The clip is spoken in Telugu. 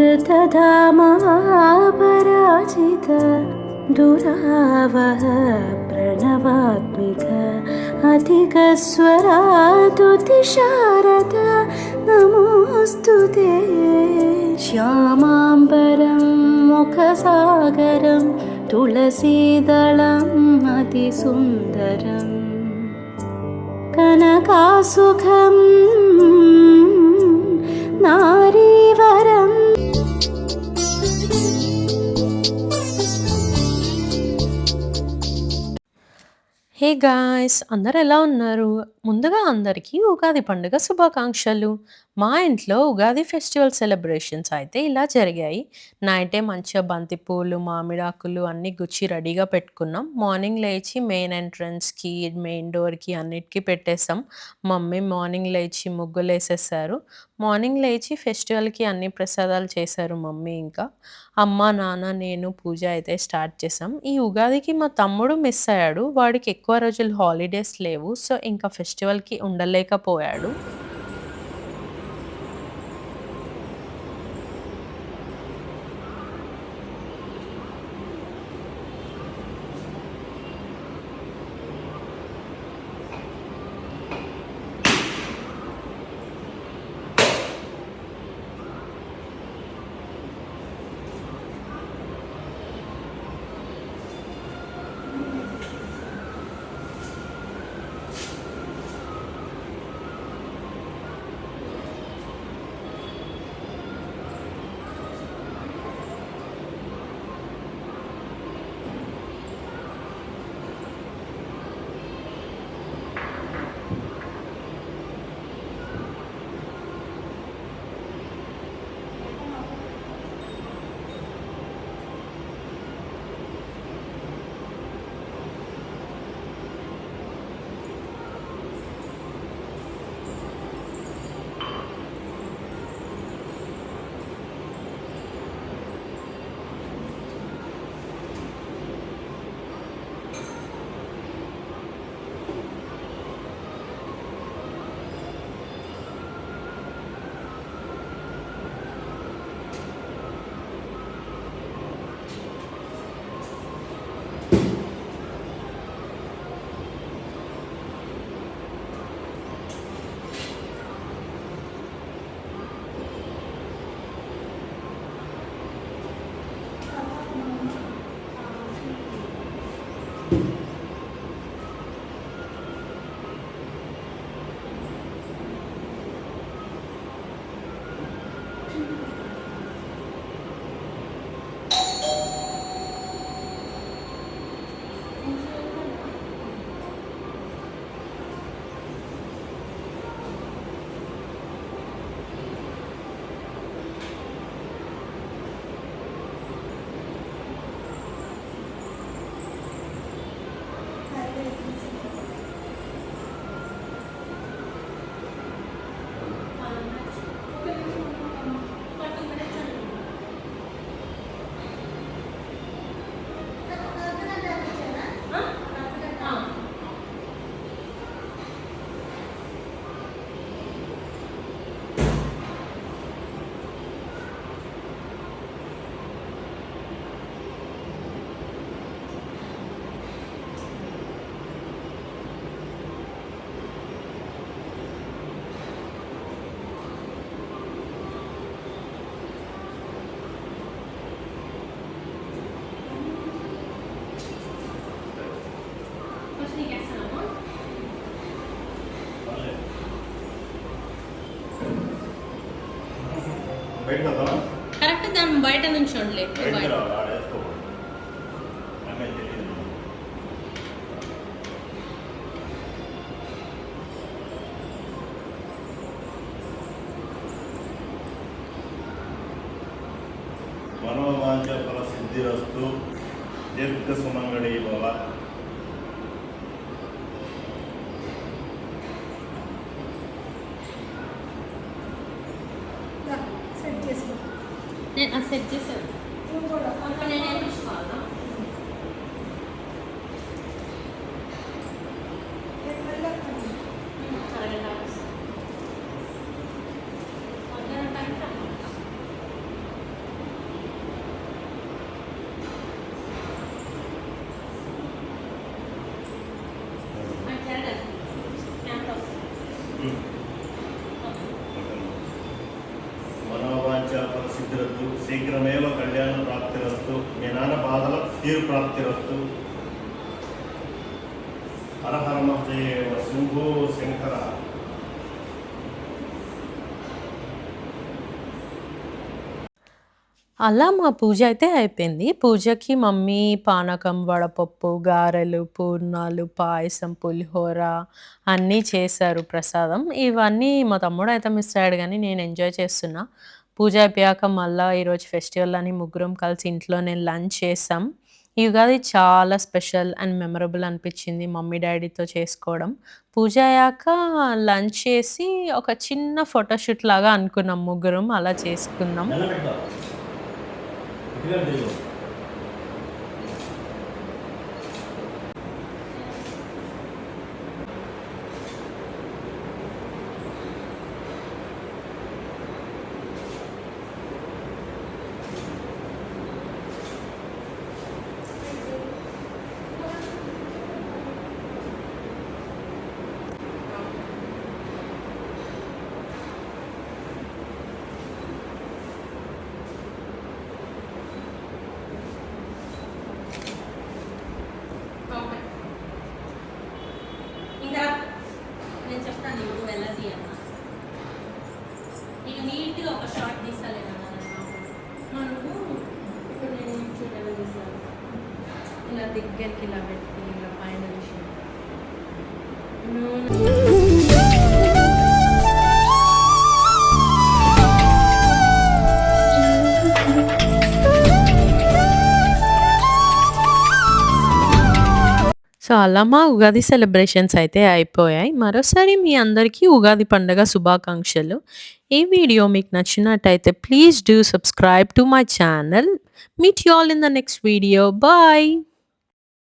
ऋतधामपराजित दुरावह प्रणवात्मिक अधिकस्वरातुतिशारद नमोऽस्तु ते श्यामाम्बरं मुखसागरं तुलसीदलम् अतिसुन्दरम् कनकासुखं హే గాయ్స్ అందరు ఎలా ఉన్నారు? ముందుగా అందరికీ ఉగాది పండుగ శుభాకాంక్షలు. మా ఇంట్లో ఉగాది ఫెస్టివల్ సెలబ్రేషన్స్ అయితే ఇలా జరిగాయి. నైటే మంచిగా బంతిపూలు మామిడాకులు అన్నీ గుచ్చి రెడీగా పెట్టుకున్నాం. మార్నింగ్ లేచి మెయిన్ ఎంట్రన్స్కి మెయిన్ డోర్కి అన్నిటికీ పెట్టేసాం. మమ్మీ మార్నింగ్ లేచి ముగ్గులు వేసేసారు మార్నింగ్ లేచి ఫెస్టివల్కి అన్ని ప్రసాదాలు చేశారు మమ్మీ ఇంకా. అమ్మ నాన్న నేను పూజ అయితే స్టార్ట్ చేసాం. ఈ ఉగాదికి మా తమ్ముడు మిస్ అయ్యాడు. వాడికి ఎక్కువ రోజులు హాలిడేస్ లేవు సో ఇంకా ఫెస్టివల్కి ఉండలేకపోయాడు. కరెక్ట్ దాన్ని బయట నుంచి ఉండలే మనోవాంఛ ఫల సిద్ధిరస్తు దీర్ఘ సుమంగళి భవ సెట్ చేసుకో నేను సెట్ చేశాను శీఘ్రమేవ ప్రాప్తిరస్తు మీ నాన్న బాధల తీరు ప్రాప్తిరస్తు హర మహదేవ శంభో శంకర అలా మా పూజ అయితే అయిపోయింది. పూజకి మమ్మీ పానకం, వడపప్పు, గారెలు, పూర్ణాలు, పాయసం, పులిహోర అన్నీ చేశారు ప్రసాదం. ఇవన్నీ మా తమ్ముడు అయితే మిస్ అయ్యాడు కానీ నేను ఎంజాయ్ చేస్తున్నా. పూజ అయిపోయాక మళ్ళా ఈరోజు ఫెస్టివల్ అని ముగ్గురం కలిసి ఇంట్లోనే లంచ్ చేసాం. ఈ ఉగాది చాలా స్పెషల్ అండ్ మెమరబుల్ అనిపించింది మమ్మీ, డాడీతో చేసుకోవడం. పూజ అయ్యాక లంచ్ చేసి ఒక చిన్న ఫోటోషూట్ లాగా అనుకున్నాం ముగ్గురం. అలా చేసుకున్నాం. నేను చెప్తాను ఇప్పుడు ఎలా తీయాలి నేను నీట్గా ఒక షార్ట్ తీసాలేనా మనకు ఇప్పుడు నేను చూడ ఎలా తీసాను ఇలా దగ్గరికి ఇలా పెట్టి ఇలా పైన విషయం సో అలా మా ఉగాది సెలబ్రేషన్స్ అయితే అయిపోయాయి. మరోసారి మీ అందరికీ ఉగాది పండుగ శుభాకాంక్షలు. ఈ వీడియో మీకు నచ్చినట్టయితే please do subscribe to my channel. Meet you all in the next video. Bye.